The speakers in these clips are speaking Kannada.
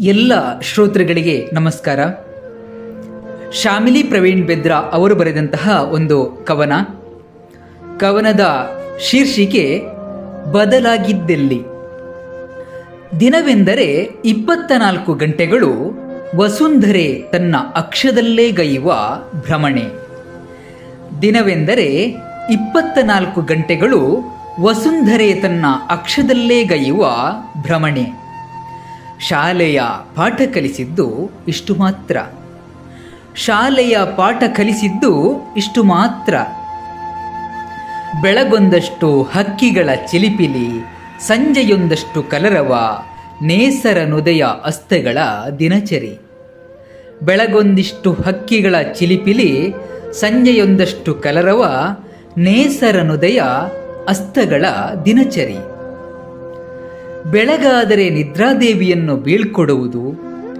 ಎಲ್ಲ ಶ್ರೋತೃಗಳಿಗೆ ನಮಸ್ಕಾರ. ಶಾಮಿಲಿ ಪ್ರವೀಣ್ ಬೆದ್ರಾ ಅವರು ಬರೆದಂತಹ ಒಂದು ಕವನ. ಕವನದ ಶೀರ್ಷಿಕೆ, ಬದಲಾಗಿದ್ದೆಲ್ಲಿ. ದಿನವೆಂದರೆ ಇಪ್ಪತ್ತ ನಾಲ್ಕು ಗಂಟೆಗಳು ವಸುಂಧರೆ ತನ್ನ ಅಕ್ಷದಲ್ಲೇ ಗೈಯುವ ಭ್ರಮಣೆ. ದಿನವೆಂದರೆ ಇಪ್ಪತ್ತ ನಾಲ್ಕು ಗಂಟೆಗಳು ವಸುಂಧರೆ ತನ್ನ ಅಕ್ಷದಲ್ಲೇ ಗೈಯುವ ಭ್ರಮಣೆ. ಶಾಲೆಯ ಪಾಠ ಕಲಿಸಿದ್ದು ಇಷ್ಟು ಮಾತ್ರ. ಶಾಲೆಯ ಪಾಠ ಕಲಿಸಿದ್ದು ಇಷ್ಟು ಮಾತ್ರ. ಬೆಳಗೊಂದಷ್ಟು ಹಕ್ಕಿಗಳ ಚಿಲಿಪಿಲಿ, ಸಂಜೆಯೊಂದಷ್ಟು ಕಲರವ ನೇಸರ ನುದಯ ಅಸ್ತೆಗಳ ದಿನಚರಿ. ಬೆಳಗೊಂದಿಷ್ಟು ಹಕ್ಕಿಗಳ ಚಿಲಿಪಿಲಿ, ಸಂಜೆಯೊಂದಷ್ಟು ಕಲರವ ನೇಸರ ನುದಯ ಅಸ್ತಗಳ ದಿನಚರಿ. ಬೆಳಗಾದರೆ ನಿದ್ರಾದೇವಿಯನ್ನು ಬೀಳ್ಕೊಡುವುದು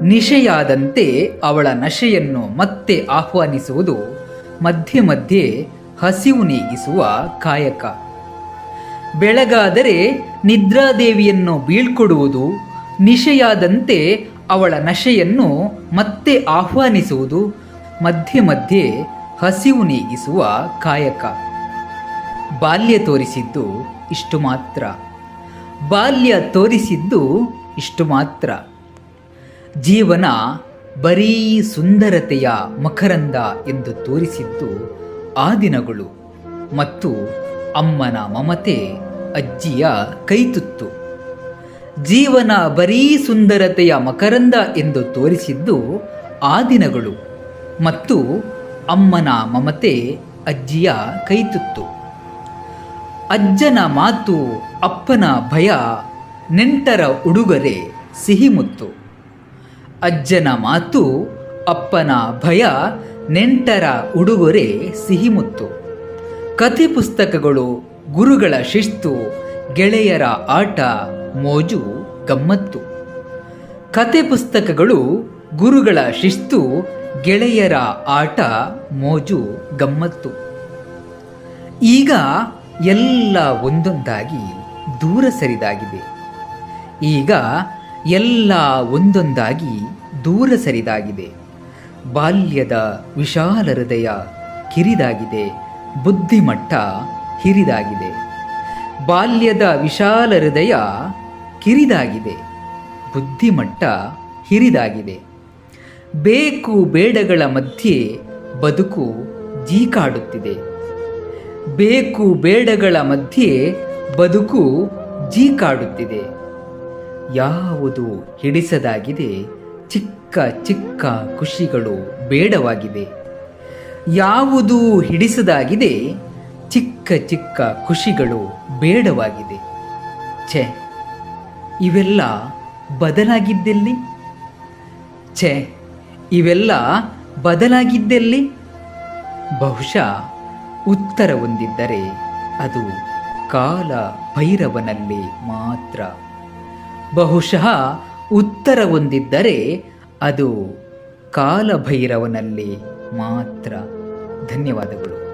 ನಿಶೆಯಾದಂತೆ ಅವಳ ನಶೆಯನ್ನು ಮತ್ತೆ ಆಹ್ವಾನಿಸುವುದು, ಮಧ್ಯೆ ಮಧ್ಯೆ ಹಸಿವು ನೀಗಿಸುವ ಕಾಯಕ. ಬೆಳಗಾದರೆ ನಿದ್ರಾದೇವಿಯನ್ನು ಬೀಳ್ಕೊಡುವುದು ನಿಶೆಯಾದಂತೆ ಅವಳ ನಶೆಯನ್ನು ಮತ್ತೆ ಆಹ್ವಾನಿಸುವುದು, ಮಧ್ಯೆ ಮಧ್ಯೆ ಹಸಿವು ನೀಗಿಸುವ ಕಾಯಕ. ಬಾಲ್ಯ ತೋರಿಸಿದ್ದು ಇಷ್ಟು ಮಾತ್ರ ಬಾಲ್ಯ ತೋರಿಸಿದ್ದು ಇಷ್ಟು ಮಾತ್ರ. ಜೀವನ ಬರೀ ಸುಂದರತೆಯ ಮಕರಂದ ಎಂದು ತೋರಿಸಿದ್ದು ಆ ದಿನಗಳು ಮತ್ತು ಅಮ್ಮನ ಮಮತೆ ಅಜ್ಜಿಯ ಕೈತುತ್ತು. ಜೀವನ ಬರೀ ಸುಂದರತೆಯ ಮಕರಂದ ಎಂದು ತೋರಿಸಿದ್ದು ಆ ದಿನಗಳು ಮತ್ತು ಅಮ್ಮನ ಮಮತೆ ಅಜ್ಜಿಯ ಕೈತುತ್ತು. ಅಜ್ಜನ ಮಾತು, ಅಪ್ಪನ ಭಯ, ನೆಂಟರ ಉಡುಗೊರೆ ಸಿಹಿಮುತ್ತು ಅಜ್ಜನ ಮಾತು, ಅಪ್ಪನ ಭಯ, ನೆಂಟರ ಉಡುಗೊರೆ ಸಿಹಿಮುತ್ತು ಕಥೆ ಪುಸ್ತಕಗಳು, ಗುರುಗಳ ಶಿಸ್ತು, ಗೆಳೆಯರ ಆಟ, ಮೋಜು, ಗಮ್ಮತ್ತು. ಕತೆ ಪುಸ್ತಕಗಳು, ಗುರುಗಳ ಶಿಸ್ತು, ಗೆಳೆಯರ ಆಟ, ಮೋಜು, ಗಮ್ಮತ್ತು. ಈಗ ಎಲ್ಲ ಒಂದೊಂದಾಗಿ ದೂರ ಸರಿದಾಗಿದೆ. ಈಗ ಎಲ್ಲ ಒಂದೊಂದಾಗಿ ದೂರ ಸರಿದಾಗಿದೆ. ಬಾಲ್ಯದ ವಿಶಾಲ ಹೃದಯ ಕಿರಿದಾಗಿದೆ, ಬುದ್ಧಿಮಟ್ಟ ಹಿರಿದಾಗಿದೆ. ಬಾಲ್ಯದ ವಿಶಾಲ ಹೃದಯ ಕಿರಿದಾಗಿದೆ, ಬುದ್ಧಿಮಟ್ಟ ಹಿರಿದಾಗಿದೆ. ಬೇಕು ಬೇಡಗಳ ಮಧ್ಯೆ ಬದುಕು ಜೀಕಾಡುತ್ತಿದೆ. ಬೇಕು ಬೇಡಗಳ ಮಧ್ಯೆ ಬದುಕು ಜೀಕಾಡುತ್ತಿದೆ. ಯಾವುದು ಹಿಡಿಸದಾಗಿದೆ, ಚಿಕ್ಕ ಚಿಕ್ಕ ಖುಷಿಗಳು ಬೇಡವಾಗಿದೆ. ಯಾವುದು ಹಿಡಿಸದಾಗಿದೆ, ಚಿಕ್ಕ ಚಿಕ್ಕ ಖುಷಿಗಳು ಬೇಡವಾಗಿದೆ. ಛೆ, ಇವೆಲ್ಲ ಬದಲಾಗಿದ್ದೆಲ್ಲಿ? ಛೆ, ಇವೆಲ್ಲ ಬದಲಾಗಿದ್ದೆಲ್ಲಿ? ಬಹುಶಃ ಉತ್ತರ ಹೊಂದಿದ್ದರೆ ಅದು ಕಾಲ ಭೈರವನಲ್ಲಿ ಮಾತ್ರ. ಬಹುಶಃ ಉತ್ತರ ಹೊಂದಿದ್ದರೆ ಅದು ಕಾಲಭೈರವನಲ್ಲಿ ಮಾತ್ರ. ಧನ್ಯವಾದಗಳು.